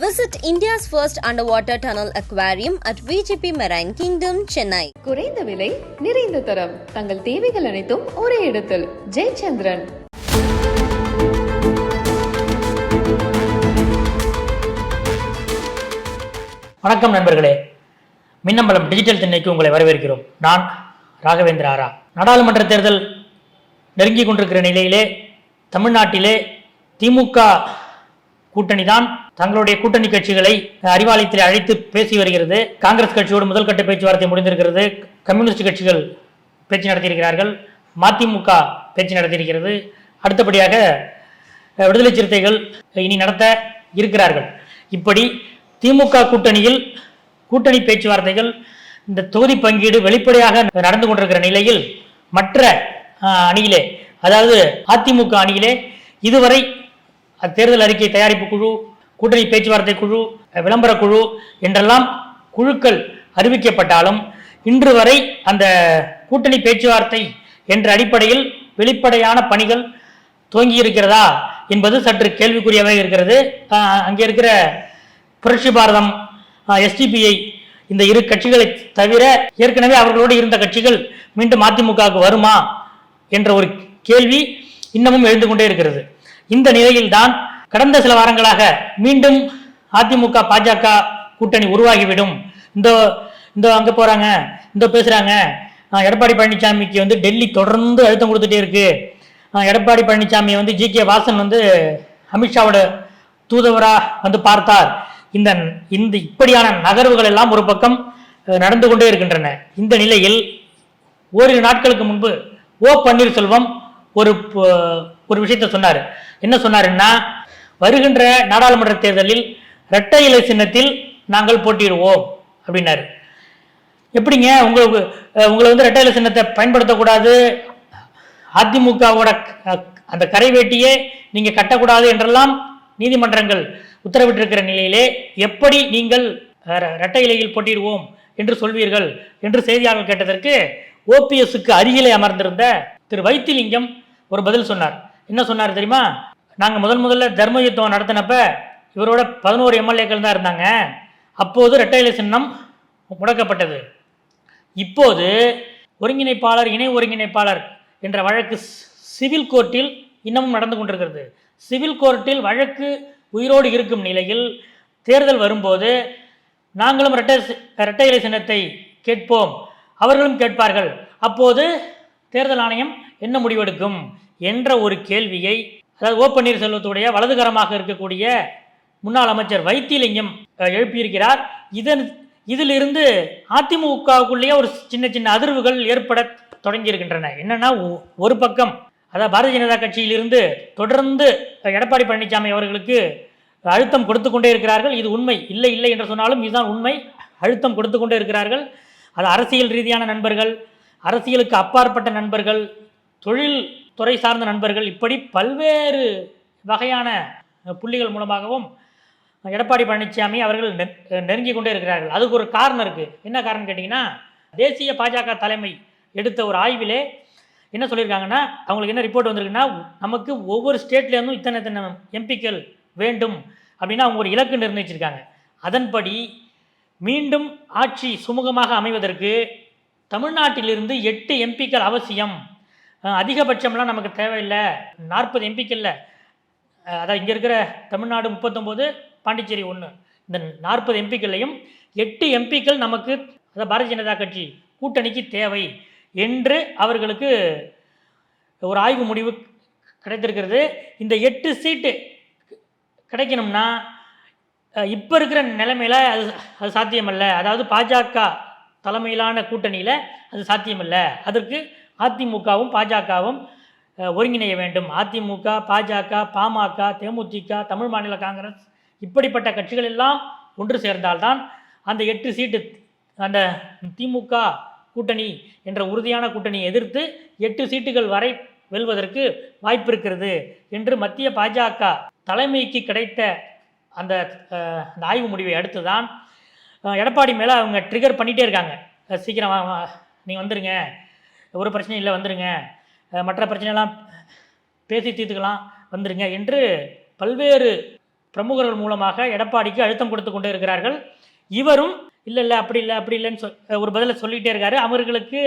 Visit India's first underwater tunnel aquarium at VGP Marine Kingdom, Chennai. குறைந்த விலை நிறைந்த தரம். தங்கள் தேவைகள் அனைத்தும் ஒரே இடத்தில். ஜெயச்சந்திரன். வணக்கம் நண்பர்களே. மின்னம்பலம் டிஜிட்டல் திண்ணைக்கு உங்களை வரவேற்கிறோம். நான் ராகவேந்திர ஆரா. நாடாளுமன்ற தேர்தல் நெருங்கி கொண்டிருக்கிற நிலையிலே தமிழ்நாட்டிலே திமுக கூட்டணி தான் தங்களுடைய கூட்டணி கட்சிகளை அறிவாலயத்தில் அழைத்து பேசி வருகிறது. காங்கிரஸ் கட்சியோடு முதல் கட்ட பேச்சுவார்த்தை முடிந்திருக்கிறது. கம்யூனிஸ்ட் கட்சிகள் பேச்சு நடத்தியிருக்கிறார்கள். மதிமுக பேச்சு நடத்தியிருக்கிறது. அடுத்தபடியாக விடுதலை சிறுத்தைகள் இனி நடத்த இருக்கிறார்கள். இப்படி திமுக கூட்டணியில் கூட்டணி பேச்சுவார்த்தைகள் இந்த தொகுதி பங்கீடு வெளிப்படையாக நடந்து கொண்டிருக்கிற நிலையில் மற்ற அணியிலே அதாவது அதிமுக அணியிலே இதுவரை தேர்தல் அறிக்கை தயாரிப்பு குழு கூட்டணி பேச்சுவார்த்தை குழு விளம்பர குழு என்றெல்லாம் குழுக்கள் அறிவிக்கப்பட்டாலும் இன்று வரை அந்த கூட்டணி பேச்சுவார்த்தை என்ற அடிப்படையில் வெளிப்படையான பணிகள் துவங்கி இருக்கிறதா என்பது சற்று கேள்விக்குரியவே இருக்கிறது. அங்கே இருக்கிற புரட்சி பாரதம் எஸ்டிபிஐ இந்த இரு கட்சிகளை தவிர ஏற்கனவே அவர்களோடு இருந்த கட்சிகள் மீண்டும் அதிமுகவுக்கு வருமா என்ற ஒரு கேள்வி இன்னமும் எழுந்து கொண்டே இருக்கிறது. இந்த நிலையில்தான் கடந்த சில வாரங்களாக மீண்டும் அதிமுக பாஜக கூட்டணி உருவாகிவிடும். இந்த இந்த அங்க போறாங்க இந்த பேசுறாங்க. எடப்பாடி பழனிசாமிக்கு வந்து டெல்லி தொடர்ந்து அழுத்தம் கொடுத்துட்டே இருக்கு. எடப்பாடி பழனிசாமி வந்து ஜி. கே. வாசன் வந்து அமித்ஷாவோட தூதுவரா வந்து பார்த்தார். இந்த இந்த இப்படியான நகர்வுகள் எல்லாம் ஒரு பக்கம் நடந்து கொண்டே இருக்கின்றன. இந்த நிலையில் ஓரிரு நாட்களுக்கு முன்பு ஓ. பன்னீர்செல்வம் ஒரு ஒரு விஷயத்தை சொன்னார். என்ன சொன்னாருன்னா வருகின்ற நாடாளுமன்ற தேர்தலில் இரட்டை இலை சின்னத்தில் நாங்கள் போட்டியிடுவோம் அப்படின்னாரு. எப்படிங்க? உங்களுக்கு உங்களை வந்து இரட்டை இலை சின்னத்தை பயன்படுத்தக்கூடாது? அதிமுகவோட அந்த கரை வேட்டியே கட்டக்கூடாது என்றெல்லாம் நீதிமன்றங்கள் உத்தரவிட்டிருக்கிற நிலையிலே எப்படி நீங்கள் இரட்டை இலையில் போட்டியிடுவோம் என்று சொல்வீர்கள் என்று செய்தியாளர் கேட்டதற்கு ஓபிஎஸ்க்கு அருகிலே அமர்ந்திருந்த திரு வைத்திலிங்கம் ஒரு பதில் சொன்னார். என்ன சொன்னார் தெரியுமா? நாங்கள் முதல் முதல்ல தர்ம யுத்தம் நடத்தினப்ப இவரோட பதினோரு எம்எல்ஏக்கள் தான் இருந்தாங்க. அப்போது இரட்டை இலை சின்னம் முடக்கப்பட்டது. இப்போது ஒருங்கிணைப்பாளர் இணை ஒருங்கிணைப்பாளர் என்ற வழக்கு சிவில் கோர்ட்டில் இன்னமும் நடந்து கொண்டிருக்கிறது. சிவில் கோர்ட்டில் வழக்கு உயிரோடு இருக்கும் நிலையில் தேர்தல் வரும்போது நாங்களும் இரட்டை சி- இரட்டை இலை சின்னத்தை கேட்போம். அவர்களும் கேட்பார்கள். அப்போது தேர்தல் ஆணையம் என்ன முடிவெடுக்கும் என்ற ஒரு கேள்வியை அதாவது ஓ பன்னீர்செல்வத்துடைய வலதுகரமாக இருக்கக்கூடிய முன்னாள் அமைச்சர் வைத்திலிங்கம் எழுப்பியிருக்கிறார். இதன் இதிலிருந்து அதிமுகவுக்குள்ளேயே ஒரு சின்ன சின்ன அதிர்வுகள் ஏற்பட தொடங்கி இருக்கின்றன ஒரு பக்கம் அதாவது பாரதிய ஜனதா கட்சியிலிருந்து தொடர்ந்து எடப்பாடி பழனிசாமி அவர்களுக்கு அழுத்தம் கொடுத்து கொண்டே இருக்கிறார்கள். இது உண்மை. இல்லை இல்லை என்று சொன்னாலும் இதுதான் உண்மை. அழுத்தம் கொடுத்து கொண்டே இருக்கிறார்கள். அது அரசியல் ரீதியான நண்பர்கள் அரசியலுக்கு அப்பாற்பட்ட நண்பர்கள் தொழில் துறை சார்ந்த நண்பர்கள் இப்படி பல்வேறு வகையான புள்ளிகள் மூலமாகவும் எடப்பாடி பழனிசாமி அவர்கள் நெருங்கி கொண்டே இருக்கிறார்கள். அதுக்கு ஒரு காரணம் இருக்குது என்ன காரணம் கேட்டிங்கன்னா தேசிய பாஜக தலைமை எடுத்த ஒரு ஆய்விலே என்ன சொல்லியிருக்காங்கன்னா அவங்களுக்கு என்ன ரிப்போர்ட் வந்திருக்குன்னா நமக்கு ஒவ்வொரு ஸ்டேட்லேருந்தும் இத்தனை இத்தனை எம்பிக்கள் வேண்டும் அப்படின்னா அவங்க ஒரு இலக்கு நிர்ணயிச்சிருக்காங்க. அதன்படி மீண்டும் ஆட்சி சுமூகமாக அமைவதற்கு தமிழ்நாட்டிலிருந்து எட்டு எம்பிக்கள் அவசியம். அதிகபட்சம்லாம் நமக்கு தேவையில்லை. நாற்பது எம்பிக்கு இல்லை அதான் இங்கே இருக்கிற தமிழ்நாடு முப்பத்தொம்போது பாண்டிச்சேரி ஒன்று இந்த நாற்பது எம்பிக்கள்லையும் எட்டு எம்பிக்கள் நமக்கு அதாவது பாரதிய ஜனதா கட்சி கூட்டணிக்கு தேவை என்று அவர்களுக்கு ஒரு ஆய்வு முடிவு கிடைத்திருக்கிறது. இந்த எட்டு சீட்டு கிடைக்கணும்னா இப்போ இருக்கிற நிலைமையில் அது அது சாத்தியமல்ல. அதாவது பாஜக தலைமையிலான கூட்டணியில் அது சாத்தியமில்லை. அதற்கு அதிமுகவும் பாஜகவும் ஒருங்கிணைய வேண்டும். அதிமுக பாஜக பாமக தேமுதிக தமிழ் மாநில காங்கிரஸ் இப்படிப்பட்ட கட்சிகள் எல்லாம் ஒன்று சேர்ந்தால்தான் அந்த எட்டு சீட்டு அந்த திமுக கூட்டணி என்ற உறுதியான கூட்டணியை எதிர்த்து எட்டு சீட்டுகள் வரை வெல்வதற்கு வாய்ப்பு இருக்கிறது என்று மத்திய பாஜக தலைமைக்கு கிடைத்த அந்த அந்த ஆய்வு முடிவை அடுத்து தான் எடப்பாடி மேலே அவங்க ட்ரிகர் பண்ணிகிட்டே இருக்காங்க. சீக்கிரமாக சீக்கிரம் நீங்கள் வந்துருங்க. ஒரு பிரச்சனையும் இல்லை வந்துடுங்க மற்ற பிரச்சனைலாம் பேசி தீர்த்துக்கலாம் வந்துடுங்க என்று பல்வேறு பிரமுகர்கள் மூலமாக எடப்பாடிக்கு அழுத்தம் கொடுத்து கொண்டே இருக்கிறார்கள். இவரும் இல்லை இல்லை அப்படி இல்லை அப்படி இல்லைன்னு சொல் ஒரு பதிலை சொல்லிகிட்டே இருக்காரு. அவர்களுக்கு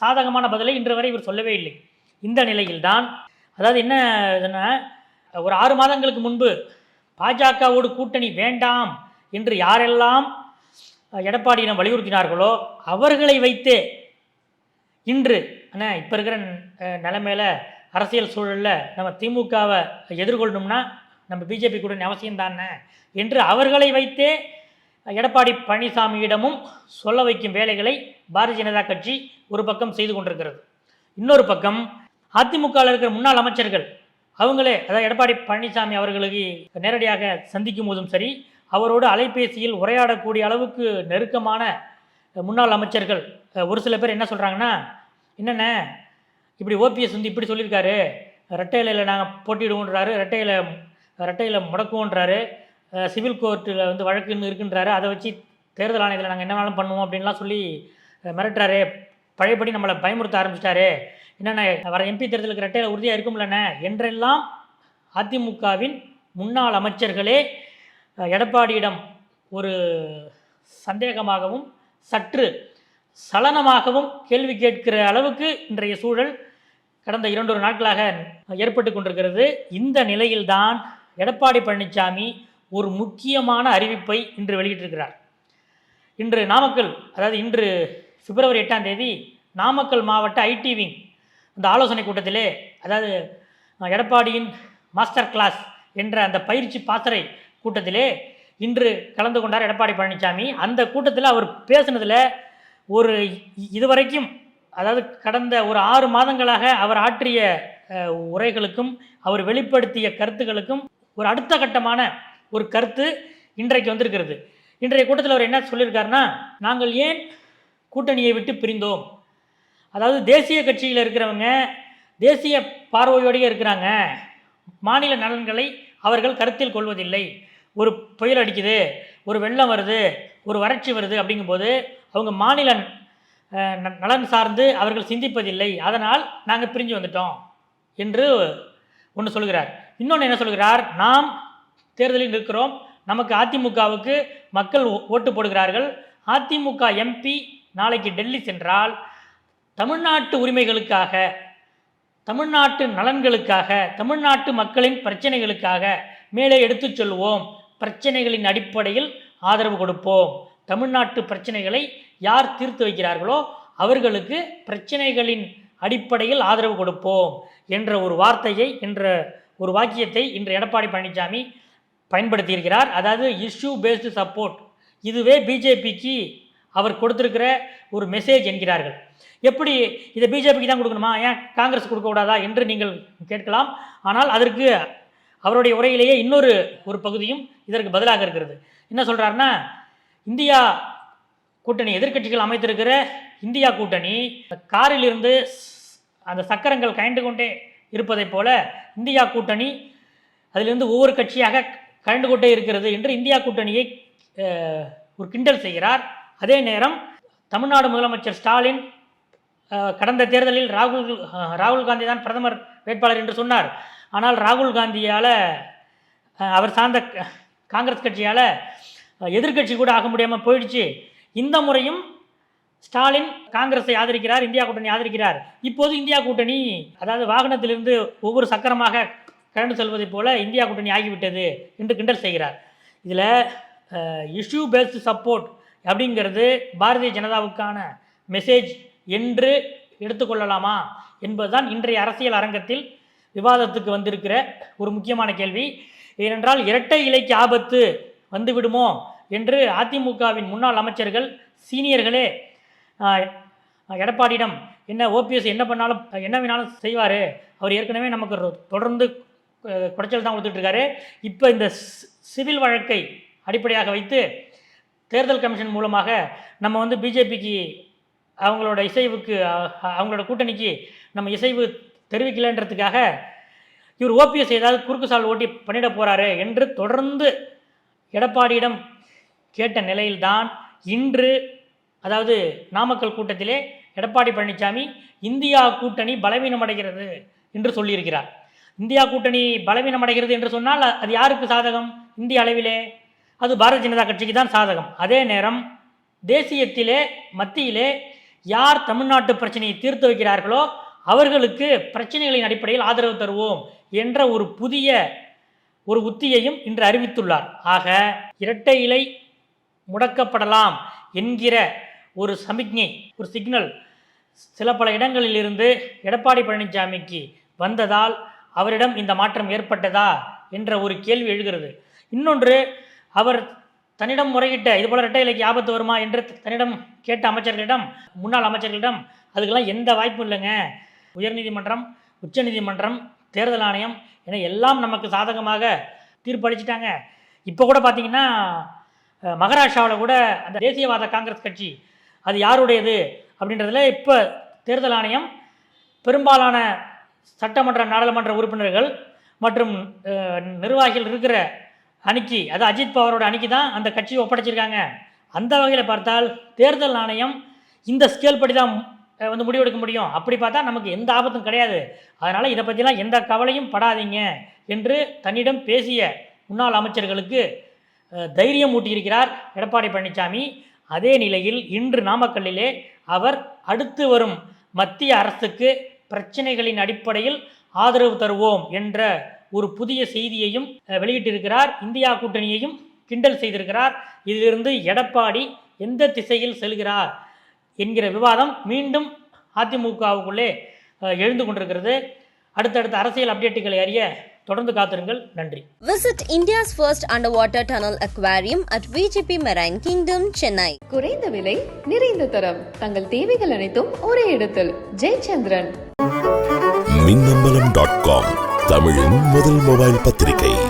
சாதகமான பதிலை இன்று வரை இவர் சொல்லவே இல்லை. இந்த நிலையில்தான் அதாவது என்ன இதுன்னா ஒரு ஆறு மாதங்களுக்கு முன்பு பாஜகவோடு கூட்டணி வேண்டாம் என்று யாரெல்லாம் எடப்பாடியிடம் வலியுறுத்தினார்களோ அவர்களை வைத்தே இன்று ஆனால் இப்போ இருக்கிற நிலைமையில் அரசியல் சூழலில் நம்ம திமுகவை எதிர்கொள்ளணும்னா நம்ம பிஜேபி கூட அவசியம் தானே? என்று அவர்களை வைத்தே எடப்பாடி பழனிசாமியிடமும் சொல்ல வைக்கும் வேலைகளை பாரதிய ஜனதா கட்சி ஒரு பக்கம் செய்து கொண்டிருக்கிறது. இன்னொரு பக்கம் அதிமுகவில் இருக்கிற முன்னாள் அமைச்சர்கள் அவங்களே அதாவது எடப்பாடி பழனிசாமி அவர்களுக்கு நேரடியாக சந்திக்கும் போதும் சரி அவரோடு அலைபேசியில் உரையாடக்கூடிய அளவுக்கு நெருக்கமான முன்னாள் அமைச்சர்கள் ஒரு சில பேர் என்ன சொல்கிறாங்கன்னா என்னென்ன இப்படி ஓபிஎஸ் வந்து இப்படி சொல்லியிருக்காரு. ரெட்டையில நாங்கள் போட்டிடுவோன்றாரு ரெட்டையில் ரெட்டையில் முடக்குவோன்றாரு சிவில் கோர்ட்டில் வந்து வழக்குன்னு இருக்குன்றாரு. அதை வச்சு தேர்தல் ஆணையத்தில் நாங்கள் என்ன வேணாலும் பண்ணுவோம் அப்படின்லாம் சொல்லி மிரட்டுறாரு. பழையபடி நம்மளை பயமுறுத்த ஆரம்பிச்சிட்டாரு. என்னென்ன வர எம்பி தேர்தலுக்கு ரெட்டையில் உறுதியாக இருக்கும்லண்ணே. என்றெல்லாம் அதிமுகவின் முன்னாள் அமைச்சர்களே எடப்பாடியிடம் ஒரு சந்தேகமாகவும் சற்று சலனமாகவும் கேள்வி கேட்கிற அளவுக்கு இன்றைய சூழல் கடந்த இரண்டொரு நாட்களாக ஏற்பட்டு கொண்டிருக்கிறது. இந்த நிலையில்தான் எடப்பாடி பழனிசாமி ஒரு முக்கியமான அறிவிப்பை இன்று வெளியிட்டிருக்கிறார். இன்று நாமக்கல் அதாவது இன்று பிப்ரவரி எட்டாம் தேதி நாமக்கல் மாவட்ட ஐடி விங் அந்த ஆலோசனை கூட்டத்திலே அதாவது எடப்பாடியின் மாஸ்டர் கிளாஸ் என்ற அந்த பயிற்சி பாசறை கூட்டத்திலே இன்று கலந்து கொண்டார் எடப்பாடி பழனிசாமி அந்த கூட்டத்தில் அவர் பேசினதில் ஒரு இதுவரைக்கும் அதாவது கடந்த ஒரு ஆறு மாதங்களாக அவர் ஆற்றிய உரைகளுக்கும் அவர் வெளிப்படுத்திய கருத்துக்களுக்கும் ஒரு அடுத்த கட்டமான ஒரு கருத்து இன்றைக்கு வந்திருக்கிறது. இன்றைய கூட்டத்தில் அவர் என்ன சொல்லியிருக்காருன்னா நாங்கள் ஏன் கூட்டணியை விட்டு பிரிந்தோம்? அதாவது தேசிய கட்சியில் இருக்கிறவங்க தேசிய பார்வையோடையே இருக்கிறாங்க. மாநில நலன்களை அவர்கள் கருத்தில் கொள்வதில்லை. ஒரு புயல் அடிக்குது ஒரு வெள்ளம் வருது ஒரு வறட்சி வருது அப்படிங்கும்போது அவங்க மாநில நலன் சார்ந்து அவர்கள் சிந்திப்பதில்லை. அதனால் நாங்கள் பிரிஞ்சு வந்துட்டோம் என்று ஒன்று சொல்கிறார். இன்னொன்று என்ன சொல்கிறார்? நாம் தேர்தலில் இருக்கிறோம் நமக்கு அதிமுகவுக்கு மக்கள் ஓ- ஓட்டு போடுகிறார்கள். அதிமுக எம்பி நாளைக்கு டெல்லி சென்றால் தமிழ்நாட்டு உரிமைகளுக்காக தமிழ்நாட்டு நலன்களுக்காக தமிழ்நாட்டு மக்களின் பிரச்சனைகளுக்காக மேலே எடுத்துச் செல்வோம். பிரச்சனைகளின் அடிப்படையில் ஆதரவு கொடுப்போம். தமிழ்நாட்டு பிரச்சனைகளை யார் தீர்த்து வைக்கிறார்களோ அவர்களுக்கு பிரச்சனைகளின் அடிப்படையில் ஆதரவு கொடுப்போம் என்ற ஒரு வார்த்தையை என்ற ஒரு வாக்கியத்தை இன்று எடப்பாடி பழனிசாமி பயன்படுத்தியிருக்கிறார். அதாவது இஷ்யூ பேஸ்டு சப்போர்ட் இதுவே பிஜேபிக்கு அவர் கொடுத்துருக்கிற ஒரு மெசேஜ் என்கிறார்கள். எப்படி இதை பிஜேபிக்கு தான் கொடுக்கணுமா? ஏன் காங்கிரஸ் கொடுக்கக்கூடாதா? என்று நீங்கள் கேட்கலாம். ஆனால் அதற்கு அவருடைய உரையிலேயே இன்னொரு ஒரு பகுதியும் இதற்கு பதிலாக இருக்கிறது. என்ன சொல்கிறாருன்னா இந்தியா கூட்டணி எதிர்க்கட்சிகள் அமைத்திருக்கிற இந்தியா கூட்டணி காரில் இருந்து அந்த சக்கரங்கள் கயண்டு கொண்டே இருப்பதைப் போல இந்தியா கூட்டணி அதிலிருந்து ஒவ்வொரு கட்சியாக கலந்து கொண்டே இருக்கிறது என்று இந்தியா கூட்டணியை ஒரு கிண்டல் செய்கிறார். அதே நேரம் தமிழ்நாடு முதலமைச்சர் ஸ்டாலின் கடந்த தேர்தலில் ராகுல் ராகுல் காந்தி தான் பிரதமர் வேட்பாளர் என்று சொன்னார். ஆனால் ராகுல் காந்தியால் அவர் சார்ந்த காங்கிரஸ் கட்சியால் எதிர்க்கட்சி கூட ஆக முடியாமல் போயிடுச்சு. இந்த முறையும் ஸ்டாலின் காங்கிரஸை ஆதரிக்கிறார் இந்தியா கூட்டணி ஆதரிக்கிறார். இப்போது இந்தியா கூட்டணி அதாவது வாகனத்திலிருந்து ஒவ்வொரு சக்கரமாக கடந்து செல்வதைப் போல இந்தியா கூட்டணி ஆகிவிட்டது என்று கிண்டல் செய்கிறார். இதில் இஷ்யூ பேஸ்டு சப்போர்ட் அப்படிங்கிறது பாரதிய ஜனதாவுக்கான மெசேஜ் என்று எடுத்துக்கொள்ளலாமா என்பதுதான் இன்றைய அரசியல் அரங்கத்தில் விவாதத்துக்கு வந்திருக்கிற ஒரு முக்கியமான கேள்வி. ஏனென்றால் இரட்டை இலைக்கு ஆபத்து வந்துவிடுமோ என்று அதிமுகவின் முன்னாள் அமைச்சர்கள் சீனியர்களே எடப்பாடியிடம் என்ன ஓபிஎஸ் என்ன பண்ணாலும் என்ன வேணாலும் செய்வார். அவர் ஏற்கனவே நமக்கு தொடர்ந்து குடைச்சல் தான் கொடுத்துட்ருக்காரு. இப்போ இந்த சிவில் வழக்கை அடிப்படையாக வைத்து தேர்தல் கமிஷன் மூலமாக நம்ம வந்து பிஜேபிக்கு அவங்களோட இசைவுக்கு அவங்களோட கூட்டணிக்கு நம்ம இசைவு தெரிவிக்கலன்றதுக்காக இவர் ஓபிஎஸ் ஏதாவது குறுக்கு சால் ஓட்டி பண்ணிட போகிறாரு என்று தொடர்ந்து எடப்பாடியிடம் கேட்ட நிலையில்தான் இன்று அதாவது நாமக்கல் கூட்டத்திலே எடப்பாடி பழனிசாமி இந்தியா கூட்டணி பலவீனமடைகிறது என்று சொல்லியிருக்கிறார். இந்தியா கூட்டணி பலவீனம் அடைகிறது என்று சொன்னால் அது யாருக்கு சாதகம்? இந்திய அளவிலே. அது பாரதிய ஜனதா கட்சிக்கு தான் சாதகம். அதே நேரம் தேசியத்திலே மத்தியிலே யார் தமிழ்நாட்டு பிரச்சனையை தீர்த்து வைக்கிறார்களோ அவர்களுக்கு பிரச்சனைகளின் அடிப்படையில் ஆதரவு தருவோம் என்ற ஒரு புதிய ஒரு உத்தியையும் இன்று அறிவித்துள்ளார். ஆக இரட்டை இலை முடக்கப்படலாம் என்கிற ஒரு சமிக்ஞை ஒரு சிக்னல் சில பல இடங்களிலிருந்து எடப்பாடி பழனிசாமிக்கு வந்ததால் அவரிடம் இந்த மாற்றம் ஏற்பட்டதா என்ற ஒரு கேள்வி எழுகிறது. இன்னொன்று அவர் தன்னிடம் முறையிட்ட இதுபோல் இரட்டை இலைக்கு ஆபத்து வருமா என்று தன்னிடம் கேட்ட அமைச்சர்களிடம் முன்னாள் அமைச்சர்களிடம் அதுக்கெல்லாம் எந்த வாய்ப்பும் இல்லைங்க. உயர்நீதிமன்றம் உச்சநீதிமன்றம் தேர்தல் ஆணையம் என எல்லாம் நமக்கு சாதகமாக தீர்ப்பளிச்சிட்டாங்க. இப்போ கூட பார்த்தீங்கன்னா மகாராஷ்டிராவில் கூட அந்த தேசியவாத காங்கிரஸ் கட்சி அது யாருடையது அப்படின்றதுல இப்போ தேர்தல் ஆணையம் பெரும்பாலான சட்டமன்ற நாடாளுமன்ற உறுப்பினர்கள் மற்றும் நிர்வாகிகள் இருக்கிற அணிக்கு அது அஜித் பவாரோட அணிக்கு தான் அந்த கட்சியை ஒப்படைச்சிருக்காங்க. அந்த வகையில் பார்த்தால் தேர்தல் ஆணையம் இந்த ஸ்கேல் படி தான் வந்து முடிவெடுக்க முடியும். அப்படி பார்த்தா நமக்கு எந்த ஆபத்தும் கிடையாது. அதனால் இதை பற்றிலாம் எந்த கவலையும் படாதீங்க என்று தன்னிடம் பேசிய முன்னாள் அமைச்சர்களுக்கு தைரியம் ஊட்டியிருக்கிறார் எடப்பாடி பழனிசாமி அதே நிலையில் இன்று நாமக்கல்லிலே அவர் அடுத்து வரும் மத்திய அரசுக்கு பிரச்சனைகளின் அடிப்படையில் ஆதரவு தருவோம் என்ற ஒரு புதிய செய்தியையும் வெளியிட்டிருக்கிறார். இந்தியா கூட்டணியையும் கிண்டல் செய்திருக்கிறார். இதிலிருந்து எடப்பாடி எந்த திசையில் செல்கிறார்? என்கிற விவாதம் மீண்டும் அதிமுகவுக்குள்ளே எழுந்து கொண்டிருக்கிறது. அடுத்தடுத்த அரசியல் அப்டேட்டுகளை அறிய தொடர்ந்து காத்திருங்கள். நன்றி. Visit India's first underwater tunnel aquarium at VGP Marine Kingdom, Chennai. குறைந்த விலை நிறைந்த தரம். தங்கள் தேவைகள் அனைத்தும் ஒரே இடத்தில். ஜெயச்சந்திரன். மின்னம்பலம் டாட் காம் தமிழின் முதல் மொபைல் பத்திரிகை.